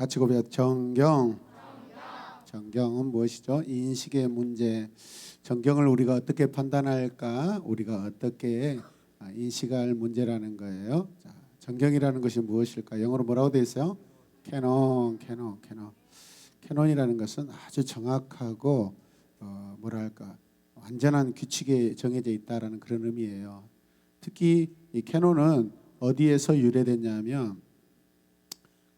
같이 고백해 정경. 정경은 무엇이죠? 인식의 문제. 정경을 우리가 어떻게 판단할까? 우리가 어떻게 아, 인식할 문제라는 거예요. 자, 정경이라는 것이 무엇일까? 영어로 뭐라고 되어 있어요? 캐논, 캐논, 캐논. 캐논이라는 것은 아주 정확하고 어, 뭐랄까 완전한 규칙에 정해져 있다라는 그런 의미예요. 특히 이 캐논은 어디에서 유래됐냐면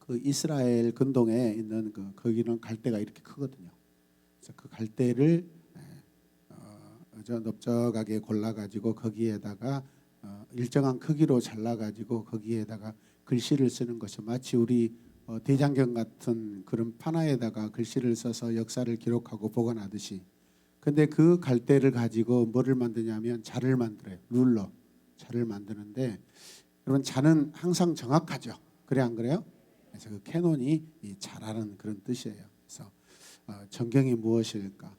그 이스라엘 근동에 있는 그 거기는 갈대가 이렇게 크거든요. 그래서 그 갈대를 예, 어, 저 넓적하게 골라 가지고 거기에다가 어, 일정한 크기로 잘라 가지고 거기에다가 글씨를 쓰는 것이 마치 우리 어, 대장경 같은 그런 판화에다가 글씨를 써서 역사를 기록하고 보관하듯이 근데 그 갈대를 가지고 뭐를 만드냐면 자를 만들어요. 룰러. 자를 만드는데 여러분 자는 항상 정확하죠. 그래 안 그래요? 그래서 그 캐논이 이 자라는 그런 뜻이에요. 그래서 어, 정경이 무엇일까?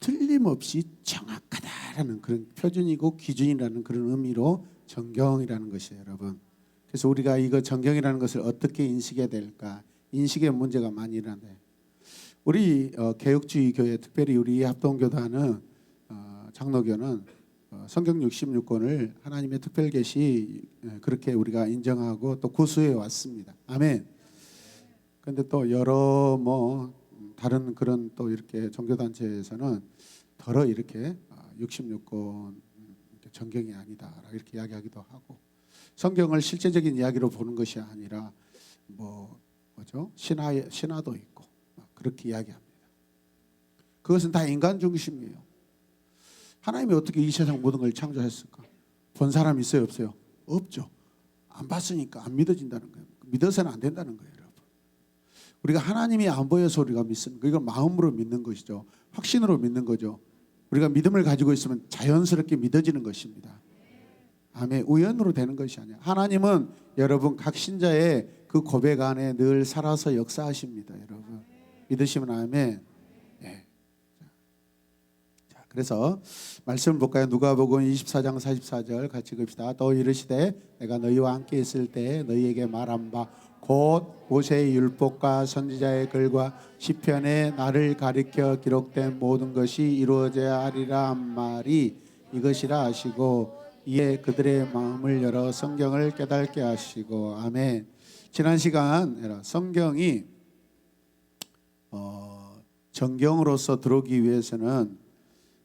틀림없이 정확하다라는 그런 표준이고 기준이라는 그런 의미로 정경이라는 것이에요, 여러분. 그래서 우리가 이거 정경이라는 것을 어떻게 인식해야 될까? 인식의 문제가 많이 일어나요. 우리 어, 개혁주의 교회, 특별히 우리 합동교단은 어, 장로교는 어, 성경 66권을 하나님의 특별 계시 예, 그렇게 우리가 인정하고 또 구수해 왔습니다. 아멘. 근데 또 여러 뭐 음, 다른 그런 또 이렇게 종교 단체에서는 더러 이렇게 66권 정경이 아니다 이렇게 이야기하기도 하고 성경을 실제적인 이야기로 보는 것이 아니라 뭐 뭐죠 신화 신화도 있고 그렇게 이야기합니다. 그것은 다 인간 중심이에요. 하나님이 어떻게 이 세상 모든 걸 창조했을까? 본 사람 있어요, 없어요? 없죠. 안 봤으니까 안 믿어진다는 거예요. 믿어서는 안 된다는 거예요. 우리가 하나님이 안 보여서 우리가 믿습니다. 이걸 마음으로 믿는 것이죠. 확신으로 믿는 거죠. 우리가 믿음을 가지고 있으면 자연스럽게 믿어지는 것입니다. 아멘. 우연으로 되는 것이 아니야. 하나님은 여러분 각 신자의 그 고백 안에 늘 살아서 역사하십니다, 여러분. 믿으시면 아멘. 예. 자, 그래서 말씀을 볼까요? 누가복음 24장 44절 같이 봅시다. 또 이르시되 내가 너희와 함께 있을 때 너희에게 말한 바 곧 모세의 율법과 선지자의 글과 시편에 나를 가리켜 기록된 모든 것이 이루어져야 하리라 한 말이 이것이라 하시고 이에 그들의 마음을 열어 성경을 깨닫게 하시고 아멘. 지난 시간 성경이 어, 정경으로서 들어오기 위해서는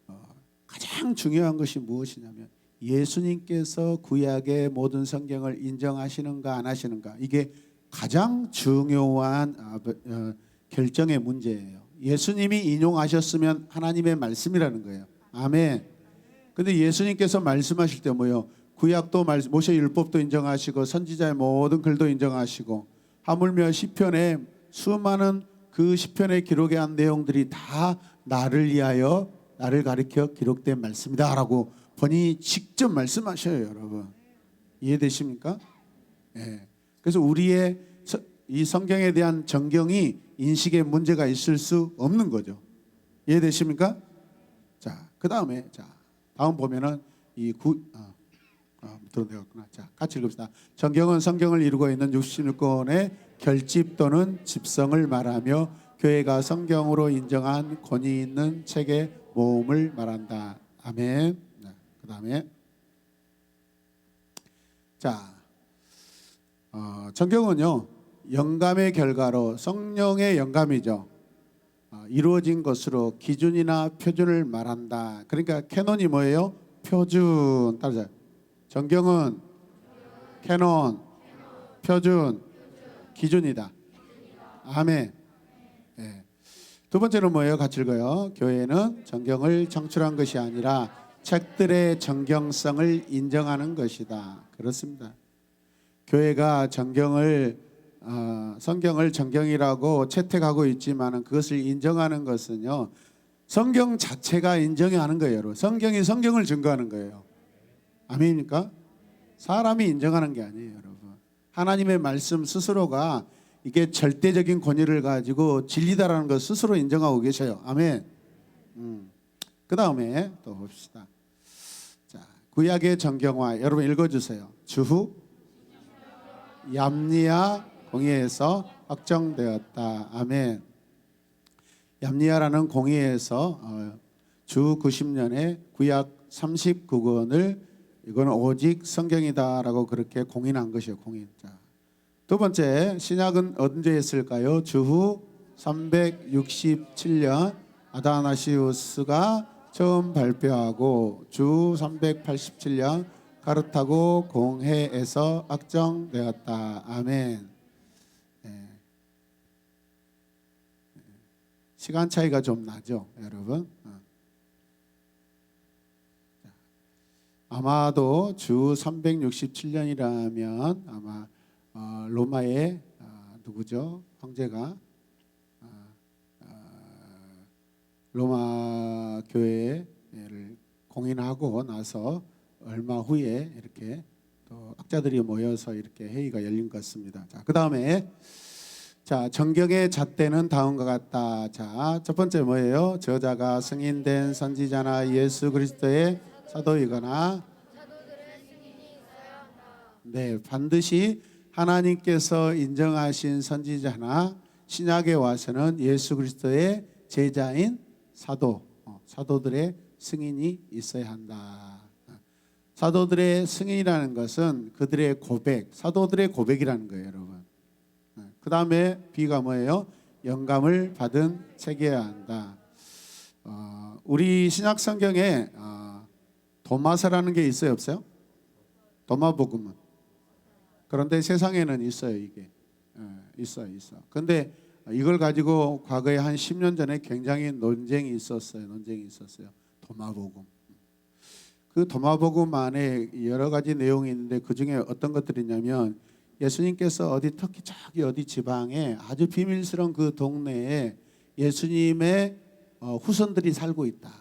어, 가장 중요한 것이 무엇이냐면 예수님께서 구약의 모든 성경을 인정하시는가 안 하시는가 이게 가장 중요한 아, 어, 결정의 문제예요. 예수님이 인용하셨으면 하나님의 말씀이라는 거예요. 아멘. 근데 예수님께서 말씀하실 때 뭐요? 구약도 말, 모세 율법도 인정하시고 선지자의 모든 글도 인정하시고 하물며 시편에 수많은 그 시편의 기록에 한 내용들이 다 나를 위하여 나를 가리켜 기록된 말씀이다라고 본인이 직접 말씀하셔요, 여러분. 이해되십니까? 예. 그래서 우리의 서- 이 성경에 대한 정경이 인식에 문제가 있을 수 없는 거죠. 이해되십니까? 자, 그 다음에 자 다음 보면은 이 구 아, 아, 들어내갔구나. 자, 같이 읽읍시다. 정경은 성경을 이루고 있는 66권의 결집 또는 집성을 말하며 교회가 성경으로 인정한 권위 있는 책의 모음을 말한다. 아멘. 네, 그 다음에 자, 어, 정경은요 영감의 결과로 성령의 영감이죠. 어, 이루어진 것으로 기준이나 표준을 말한다. 그러니까 캐논이 뭐예요? 표준. 따라서 정경은 캐논, 표준, 기준이다. 아멘. 예. 두 번째는 뭐예요? 같이 읽어요. 교회는 정경을 청출한 것이 아니라 책들의 정경성을 인정하는 것이다. 그렇습니다. 교회가 정경을 어, 성경을 정경이라고 채택하고 있지만은 그것을 인정하는 것은요. 성경 자체가 인정하는 거예요. 여러분. 성경이 성경을 증거하는 거예요. 아멘입니까? 사람이 인정하는 게 아니에요, 여러분. 하나님의 말씀 스스로가 이게 절대적인 권위를 가지고 진리다라는 것 스스로 인정하고 계셔요. 아멘. 음. 그 다음에 또 봅시다. 자, 구약의 정경화 여러분 읽어주세요. 주후 얌리아 공예에서 확정되었다. 아멘. 얌리아라는 공의에서 어, 주 90년에 구약 39권을 이거는 오직 성경이다라고 그렇게 공인한 것이요 공인. 자, 두 번째 신약은 언제 했을까요? 주후 367년 아다나시우스가 처음 발표하고 주 387년 카르타고 공회에서 확정되었다. 아멘. 예. 시간 차이가 좀 나죠, 여러분. 어. 자, 아마도 주 367년이라면 아마 어, 로마의 어, 누구죠? 황제가 로마 교회를 공인하고 나서 얼마 후에 이렇게 또 학자들이 모여서 이렇게 회의가 열린 것 같습니다. 자, 그 다음에 자 정경의 잣대는 다음과 같다. 자, 첫 번째 뭐예요? 저자가 승인된 선지자나 예수 그리스도의 사도이거나 네, 반드시 하나님께서 인정하신 선지자나 신약에 와서는 예수 그리스도의 제자인 사도, 어, 사도들의 승인이 있어야 한다. 사도들의 승인이라는 것은 그들의 고백, 사도들의 고백이라는 거예요, 여러분. 그 다음에 B가 뭐예요? 영감을 받은 책이어야 한다. 어, 우리 신약 성경에 어, 도마서라는 게 있어요, 없어요? 도마복음은. 그런데 세상에는 있어요, 이게. 예, 있어, 있어. 근데 이걸 가지고 과거에 한 10년 전에 굉장히 논쟁이 있었어요. 논쟁이 있었어요. 도마복음. 그 도마복음 안에 여러 가지 내용이 있는데 그 중에 어떤 것들이 있냐면 예수님께서 어디 특히 저기 어디 지방에 아주 비밀스러운 그 동네에 예수님의 어, 후손들이 살고 있다.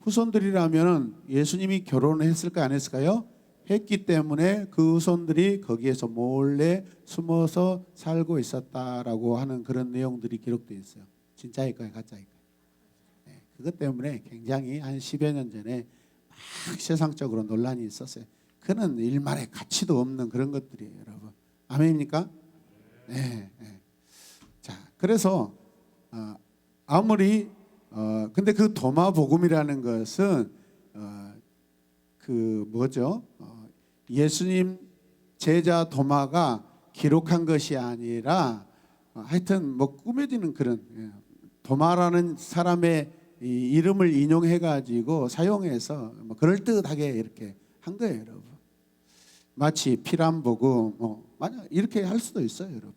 후손들이라면 예수님이 결혼을 했을까 안 했을까요? 했기 때문에 그 후손들이 거기에서 몰래 숨어서 살고 있었다라고 하는 그런 내용들이 기록되어 있어요. 진짜일까요, 가짜일까요? 네, 그것 때문에 굉장히 한 10여 년 전에 막 세상적으로 논란이 있었어요. 그는 일말의 가치도 없는 그런 것들이에요, 여러분. 아멘입니까? 네. 네. 자, 그래서 어, 아무리 어, 근데 그 도마 복음이라는 것은 어, 그 뭐죠? 어, 예수님 제자 도마가 기록한 것이 아니라 어, 하여튼 뭐 꾸며지는 그런 예, 도마라는 사람의 이 이름을 인용해 가지고 사용해서 뭐 그럴 듯하게 이렇게 한 거예요, 여러분. 마치 피란 복음 뭐 만약 이렇게 할 수도 있어요, 여러분.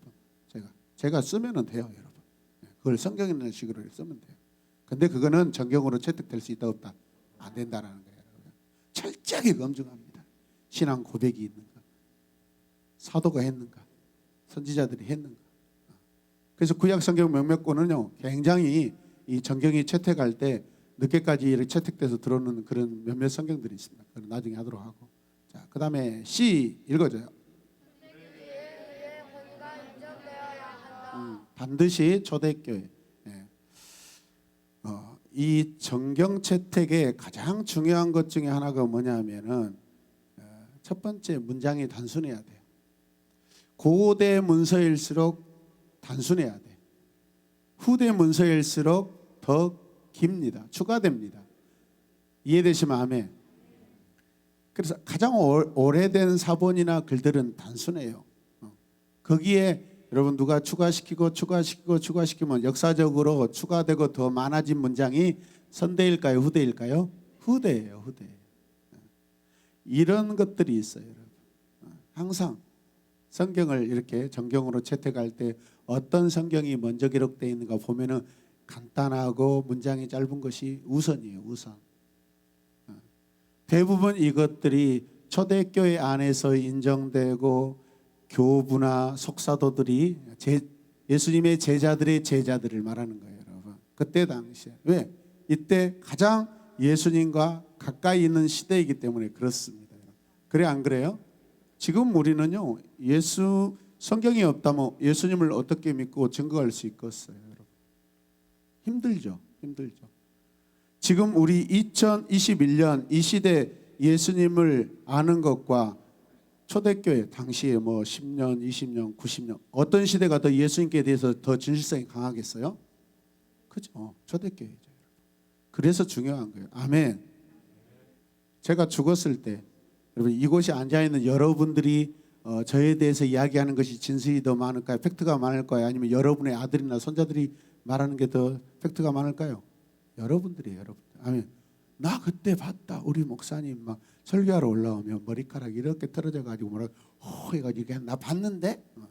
제가 제가 쓰면은 돼요, 여러분. 예, 그걸 성경 있는 식으로 쓰면 돼요. 근데 그거는 정경으로 채택될 수 있다 없다 안 된다라는 거예요. 여러분. 철저하게 검증합니다. 신앙 고백이 있는가, 사도가 했는가, 선지자들이 했는가. 그래서 구약 성경 몇몇 권은요 굉장히 이 정경이 채택할 때 늦게까지 이렇게 채택돼서 들어오는 그런 몇몇 성경들이 있습니다. 그건 나중에 하도록 하고. 자, 그 다음에 C 읽어줘요. 음, 반드시 초대교회. 예. 어, 이 정경 채택의 가장 중요한 것 중에 하나가 뭐냐면은 어, 첫 번째 문장이 단순해야 돼요. 고대 문서일수록 단순해야 돼. 후대 문서일수록 더 깁니다. 추가됩니다. 이해되시면 아멘. 그래서 가장 오- 오래된 사본이나 글들은 단순해요. 어. 거기에 여러분 누가 추가시키고 추가시키고 추가시키면 역사적으로 추가되고 더 많아진 문장이 선대일까요, 후대일까요? 후대예요, 후대. 어. 이런 것들이 있어요, 여러분. 어. 항상 성경을 이렇게 정경으로 채택할 때 어떤 성경이 먼저 기록되어 있는가 보면은 간단하고 문장이 짧은 것이 우선이에요, 우선. 어. 대부분 이것들이 초대교회 안에서 인정되고 교부나 속사도들이 제, 예수님의 제자들의 제자들을 말하는 거예요, 여러분. 그때 당시에 왜 이때 가장 예수님과 가까이 있는 시대이기 때문에 그렇습니다. 그래 안 그래요? 지금 우리는요 예수 성경이 없다면 예수님을 어떻게 믿고 증거할 수 있겠어요? 힘들죠, 힘들죠. 지금 우리 2021년 이 시대 예수님을 아는 것과 초대교회 당시에 뭐 10년, 20년, 90년 어떤 시대가 더 예수님께 대해서 더 진실성이 강하겠어요? 그죠? 어, 초대교회죠. 그래서 중요한 거예요. 아멘. 제가 죽었을 때 여러분 이곳에 앉아 있는 여러분들이 어, 저에 대해서 이야기하는 것이 진실이 더 많을까요? 팩트가 많을까요? 아니면 여러분의 아들이나 손자들이 말하는 게 더 팩트가 많을까요? 여러분들이에요, 여러분. 아멘. 나 그때 봤다. 우리 목사님 막 설교하러 올라오면 머리카락 이렇게 떨어져 가지고 뭐라 호 해가지고 나 봤는데 어,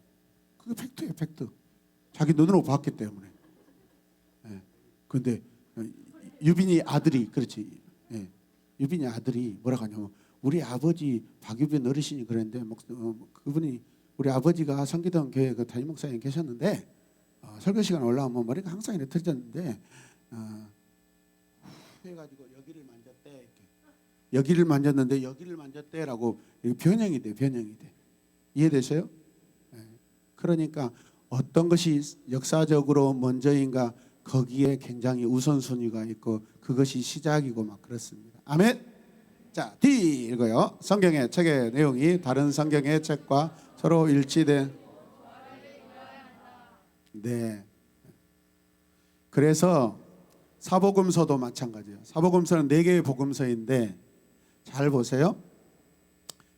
그게 팩트예요, 팩트. 자기 눈으로 봤기 때문에. 예. 근데 어, 유빈이 아들이 그렇지. 예. 유빈이 아들이 뭐라고 하냐면 우리 아버지 박유빈 어르신이 그랬는데 목, 어, 그분이 우리 아버지가 성기동 교회 그 담임 목사님 계셨는데 어, 설교 시간 올라오면 머리가 항상 이렇게 틀어졌는데 어, 해가지고 여기를 만졌대 이렇게. 여기를 만졌는데 여기를 만졌대라고 변형이 돼 변형이 돼 이해되세요? 예. 그러니까 어떤 것이 역사적으로 먼저인가 거기에 굉장히 우선순위가 있고 그것이 시작이고 막 그렇습니다. 아멘. 자, D 읽어요. 성경의 책의 내용이 다른 성경의 책과 서로 일치된 네. 그래서 사복음서도 마찬가지예요. 사복음서는 네 개의 복음서인데 잘 보세요.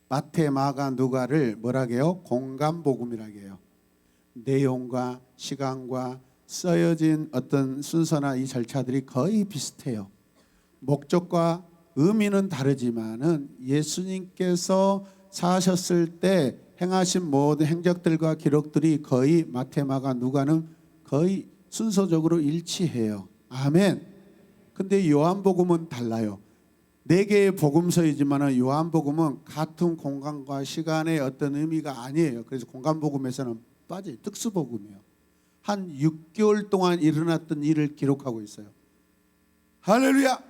마태, 마가, 누가를 뭐라게요? 공감 복음이라게요. 내용과 시간과 써여진 어떤 순서나 이 절차들이 거의 비슷해요. 목적과 의미는 다르지만은 예수님께서 사셨을 때 행하신 모든 행적들과 기록들이 거의 마테마가 누가는 거의 순서적으로 일치해요. 아멘. 근데 요한복음은 달라요. 네 개의 복음서이지만은 요한복음은 같은 공간과 시간의 어떤 의미가 아니에요. 그래서 공간복음에서는 빠져요. 특수복음이에요. 한 6개월 동안 일어났던 일을 기록하고 있어요. 할렐루야.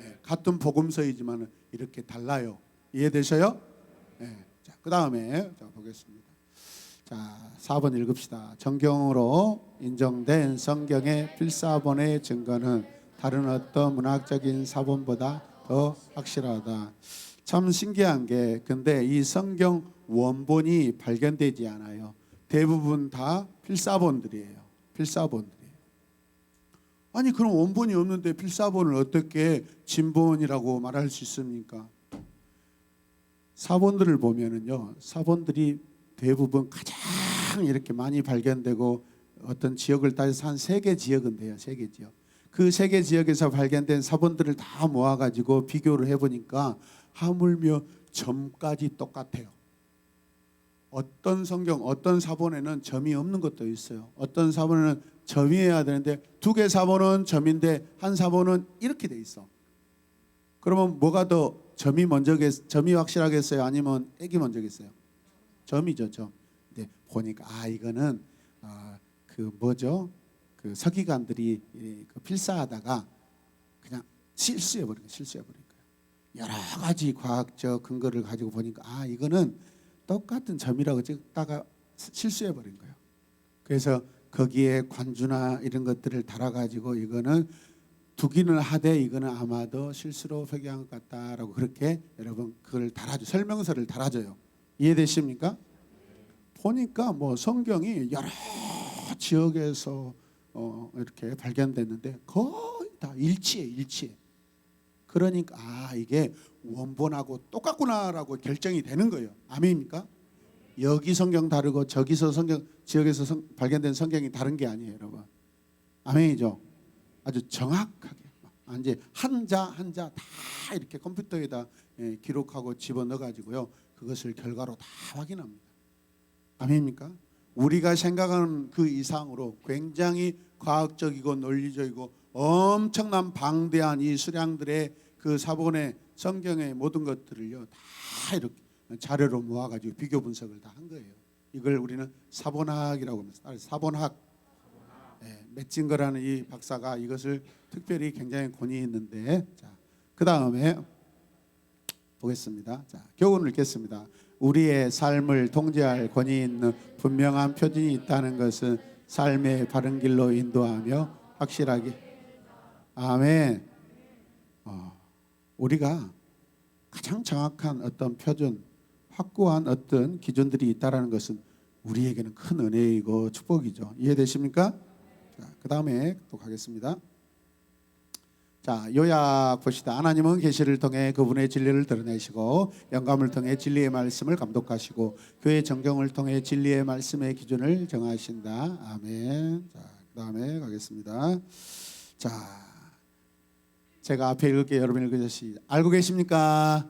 예, 같은 복음서이지만 이렇게 달라요. 이해되셔요? 예, 자, 그 다음에 자, 보겠습니다. 자, 4번 읽읍시다. 정경으로 인정된 성경의 필사본의 증거는 다른 어떤 문학적인 사본보다 더 확실하다. 참 신기한 게 근데 이 성경 원본이 발견되지 않아요. 대부분 다 필사본들이에요. 필사본들이에요. 아니 그럼 원본이 없는데 필사본을 어떻게 진본이라고 말할 수 있습니까? 사본들을 보면은요, 사본들이 대부분 가장 이렇게 많이 발견되고 어떤 지역을 따져서 한 세 개 지역은 돼요, 세 개 지역. 그 세 개 지역에서 발견된 사본들을 다 모아가지고 비교를 해보니까 하물며 점까지 똑같아요. 어떤 성경, 어떤 사본에는 점이 없는 것도 있어요. 어떤 사본에는 점이어야 되는데 두 개 사본은 점인데 한 사본은 이렇게 돼 있어. 그러면 뭐가 더 점이 먼저겠, 점이 확실하겠어요? 아니면 액이 먼저겠어요? 점이죠, 점. 근데 보니까 아 이거는 아, 그 뭐죠? 그 서기관들이 이, 그 필사하다가 그냥 실수해 버린 거예요. 실수해 버린 거예요. 여러 가지 과학적 근거를 가지고 보니까 아 이거는 똑같은 점이라고 찍다가 실수해 버린 거예요. 그래서 거기에 관주나 이런 것들을 달아가지고 이거는 두기는 하되 이거는 아마도 실수로 표기한 것 같다라고 그렇게 여러분 그걸 달아줘 설명서를 달아줘요. 이해되십니까? 보니까 뭐 성경이 여러 지역에서 어 이렇게 발견됐는데 거의 다 일치해 일치해. 그러니까 아 이게 원본하고 똑같구나라고 결정이 되는 거예요. 아멘입니까? 여기 성경 다르고 저기서 성경 지역에서 성, 발견된 성경이 다른 게 아니에요, 여러분. 아멘이죠. 아주 정확하게 아, 이제 한자 한자 다 이렇게 컴퓨터에다 예, 기록하고 집어넣어 가지고요. 그것을 결과로 다 확인합니다. 아멘입니까? 우리가 생각하는 그 이상으로 굉장히 과학적이고 논리적이고 엄청난 방대한 이 수량들의 그 사본의 성경의 모든 것들을요 다 이렇게 자료로 모아가지고 비교 분석을 다 한 거예요. 이걸 우리는 사본학이라고 합니다. 사본학. 네, 매칭거라는 이 박사가 이것을 특별히 굉장히 권위 있는데 자, 그 다음에 보겠습니다. 자, 교훈을 읽겠습니다. 우리의 삶을 통제할 권위 있는 분명한 표준이 있다는 것은 삶의 바른 길로 인도하며 확실하게 아멘. 어, 우리가 가장 정확한 어떤 표준 확고한 어떤 기준들이 있다라는 것은 우리에게는 큰 은혜이고 축복이죠. 이해되십니까? 자, 그 다음에 또 가겠습니다. 자, 요약 봅시다. 하나님은 계시를 통해 그분의 진리를 드러내시고 영감을 통해 진리의 말씀을 감독하시고 교회 정경을 통해 진리의 말씀의 기준을 정하신다. 아멘. 자, 그다음에 가겠습니다. 자, 제가 앞에 읽을게 여러분 읽으시. 알고 계십니까?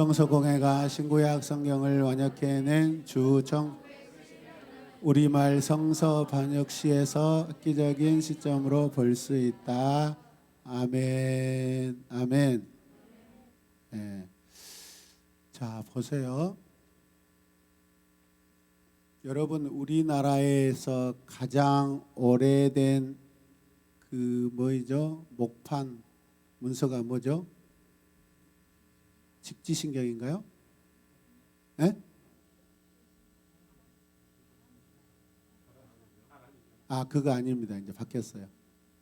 정서공회가 신구약 성경을 번역해낸 주정 우리말 성서 번역시에서 획기적인 시점으로 볼 수 있다. 아멘, 아멘. 예. 자 보세요. 여러분 우리나라에서 가장 오래된 그 뭐이죠? 목판 문서가 뭐죠? 직지신경인가요? 예? 아 그거 아닙니다. 이제 바뀌었어요.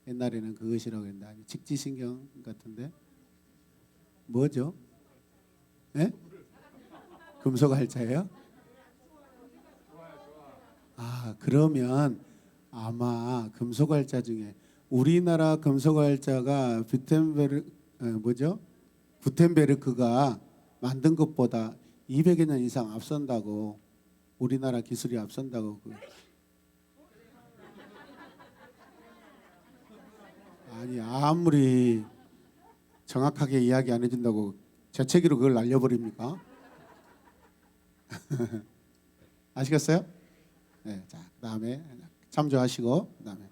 옛날에는 그것이라고 했는데 아니 직지신경 같은데 뭐죠? 예? 금속 할자예요? 아 그러면 아마 금속 할자 중에 우리나라 금속 할자가 뷰텐베르 어, 뭐죠? 구텐베르크가 만든 것보다 200여 년 이상 앞선다고 우리나라 기술이 앞선다고 그 아니 아무리 정확하게 이야기 안 해준다고 재채기로 그걸 날려버립니까? 아시겠어요? 네, 자 그다음에 참조하시고 그다음에 예,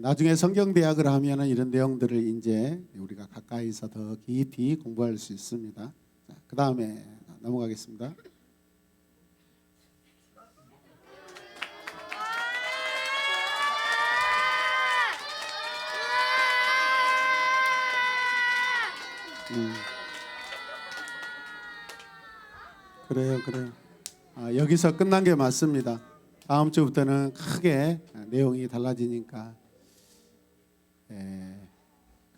나중에 성경 대학을 하면은 이런 내용들을 이제 우리가 가까이서 더 깊이 공부할 수 있습니다. 자, 그 다음에 넘어가겠습니다. 음. 그래요, 그래요. 아, 여기서 끝난 게 맞습니다. 다음 주부터는 크게 내용이 달라지니까 예,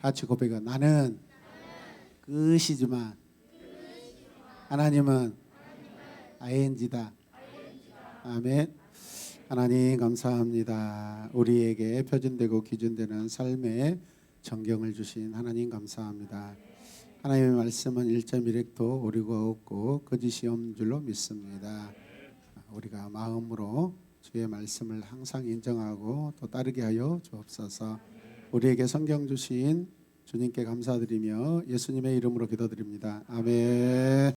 같이 고백하 나는 끝이지만 하나님은 ING다. 아멘. 하나님 감사합니다. 우리에게 표준되고 기준되는 삶의 정경을 주신 하나님 감사합니다. 하나님의 말씀은 1.1핵도 오류가 없고 거짓이 없는 줄로 믿습니다. 우리가 마음으로 주의 말씀을 항상 인정하고 또 따르게 하여 주옵소서. 우리에게 성경 주신 주님께 감사드리며 예수님의 이름으로 기도드립니다. 아멘.